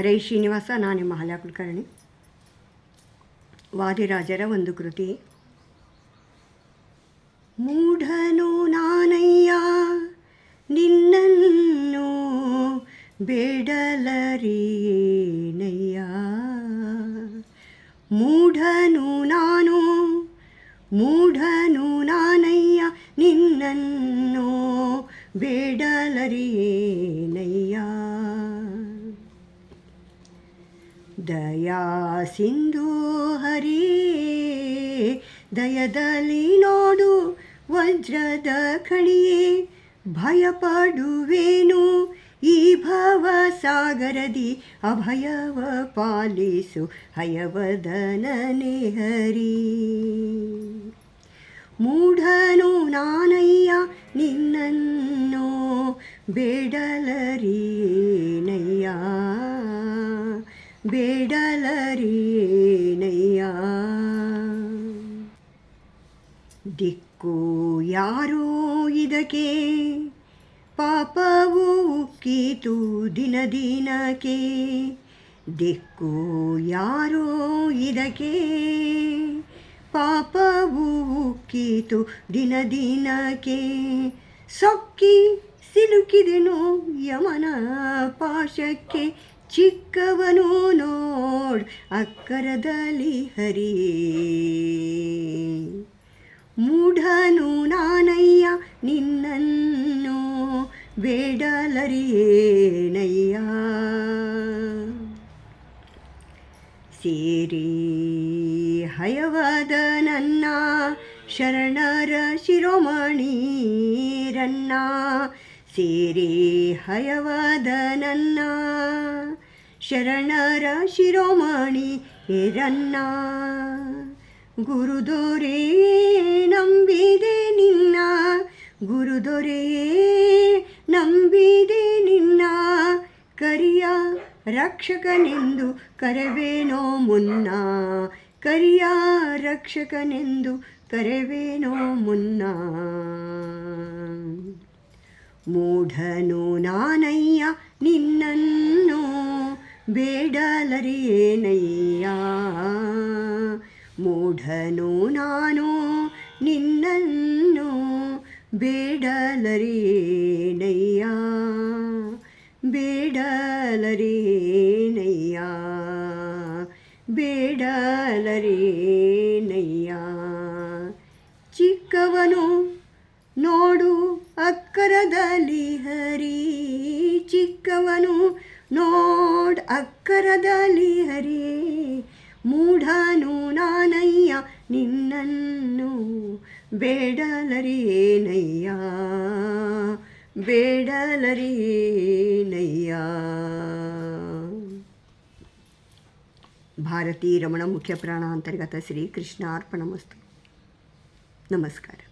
ಹರೇ ಶ್ರೀನಿವಾಸ, ನಾನು ನಿಮ್ಮ ಹಲ ಕುಲಕರ್ಣಿ. ವಾದಿರಾಜರ ಒಂದು ಕೃತಿ. ಮೂಢನು ನಾನಯ್ಯ, ನಿನ್ನನ್ನು ಬೇಡಲರಿಯೇನಯ್ಯ. ಮೂಢನು ನಾನು, ಮೂಢನು ನಾನಯ್ಯ, ನಿನ್ನನ್ನು ಬೇಡಲರಿಯೇನಯ್ಯ. ದಯಾ ಸಿಂಧು ಹರಿ, ದಯದಲ್ಲಿ ನೋಡು ವಜ್ರದ ಕಣಿಯೇ, ಭಯಪಡುವೇನು ಈ ಭವ ಸಾಗರದಿ ಅಭಯವ ಪಾಲಿಸು ಹಯವದನನೆ ಹರಿ ಮೂಢನು ನಾನಯ್ಯ, ನಿನ್ನನ್ನು ಬೇಡಲರಿಯೇನಯ್ಯ. ಬೇಡಲರಿಯೇನಯ್ಯ? ದಿಕ್ಕು ಯಾರೋ ಇದಕ್ಕೆ, ಪಾಪವು ಉಕ್ಕಿತು ದಿನ ದಿನಕ್ಕೆ. ದಿಕ್ಕು ಯಾರೋ ಇದಕ್ಕೆ, ಪಾಪವು ಉಕ್ಕಿತು ದಿನ ದಿನಕ್ಕೆ. ಸೊಕ್ಕಿ ಸಿಲುಕಿದೆನು ಯಮನ ಪಾಶಕ್ಕೆ. ಚಿಕ್ಕವನು ನೋಡ್ ಅಕ್ಕರದಲ್ಲಿ ಹರಿ. ಮೂಢನು ನಾನಯ್ಯ ನಿನ್ನನ್ನು ಬೇಡಲರಿಯೇನಯ್ಯ. ಸೇರಿ ಹಯವಾದ ನನ್ನ ಶರಣರ ಶಿರೋಮಣಿರನ್ನ ಸೇರಿ ಹಯವಾದ ನನ್ನ ಶರಣರ ಶಿರೋಮಣಿ ರನ್ನ. ಗುರುದೊರೆ ನಂಬಿದೆ ನಿನ್ನ. ಗುರುದೊರೆಯೇ ನಂಬಿದೆ ನಿನ್ನ. ಕರಿಯ ರಕ್ಷಕನೆಂದು ಕರೆವೇನೋ ಮುನ್ನ. ಕರಿಯ ರಕ್ಷಕನೆಂದು ಕರೆವೇನೋ ಮುನ್ನ. ಮೂಢನು ನಾನಯ್ಯ ನಿನ್ನನ್ನು ಬೇಡಲರಿಯೇನಯ್ಯ? ಮೂಢನು ನಾನು ನಿನ್ನನ್ನು ಬೇಡಲರಿಯೇನಯ್ಯ? ಬೇಡಲರಿಯೇನಯ್ಯ? ಬೇಡಲರಿಯೇನಯ್ಯ? ಚಿಕ್ಕವನು ನೋಡು ಅಕ್ಕರದಲ್ಲಿ ಹರಿ ಚಿಕ್ಕವನು. ನೋಡ್ ಅಕ್ಕರದಲ್ಲಿ ಹರಿ ಮೂಢನು ನಾನಯ್ಯ ನಿನ್ನನ್ನು. ಬೇಡಲರಿಯೇನಯ್ಯ ಬೇಡಲರಿಯೇನಯ್ಯ ಭಾರತೀ ರಮಣ ಮುಖ್ಯ ಪ್ರಾಣ ಅಂತರ್ಗತ ಶ್ರೀ ಕೃಷ್ಣಾರ್ಪಣಮಸ್ತು ನಮಸ್ಕಾರ.